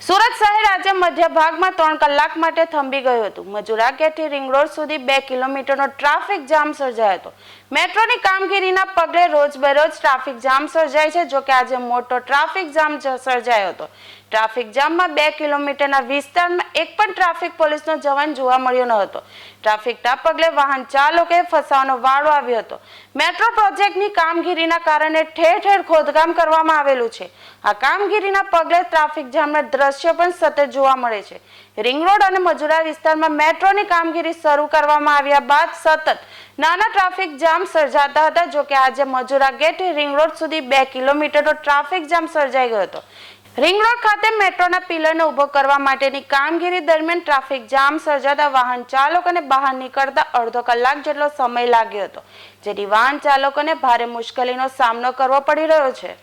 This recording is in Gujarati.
¡Sorra! મધ્ય ભાગમાં ત્રણ કલાક માટે થંભી ગયું હતું. મજુરા ગેટથી રિંગ રોડ સુધી બે કિલોમીટરનો ટ્રાફિક જામ સર્જાયો હતો. મેટ્રોની કામગીરીના પગલે રોજબરોજ ટ્રાફિક જામ સર્જાય છે, જોકે આજે મોટો ટ્રાફિક જામ સર્જાયો હતો. ટ્રાફિક જામમાં બે કિલોમીટરના વિસ્તારમાં એક પણ ટ્રાફિક પોલીસનો જવાન જોવા મળ્યો ન હતો. ટ્રાફિકના પગલે વાહન ચાલકોએ ફસાવાનો વાળો આવ્યો હતો. મેટ્રો પ્રોજેક્ટની કામગીરીના કારણે ઠેર ઠેર ખોદકામ કરવામાં આવેલું છે. આ કામગીરીના પગલે ટ્રાફિક જામના દ્રશ્યો પણ સતત જોવા મળે છે. રિંગ રોડ અને મજુરા વિસ્તારમાં મેટ્રોની કામગીરી શરૂ કરવામાં આવ્યા બાદ સતત નાના ટ્રાફિક જામ સર્જાતા હતા જોકે આજે મજુરા ગેટ રિંગ રોડ સુધી બે કિલોમીટરનો ટ્રાફિક જામ સર્જાઈ ગયો હતો. રિંગ રોડ ખાતે મેટ્રોના પિલરને ઊભો કરવા માટેની કામગીરી દરમિયાન ટ્રાફિક જામ સર્જાતા વાહન ચાલકોને બહાર નીકળતા અડધો કલાક જેટલો સમય લાગ્યો હતો, જેથી વાહન ચાલકોને ભારે મુશ્કેલીનો સામનો કરવો પડી રહ્યો છે.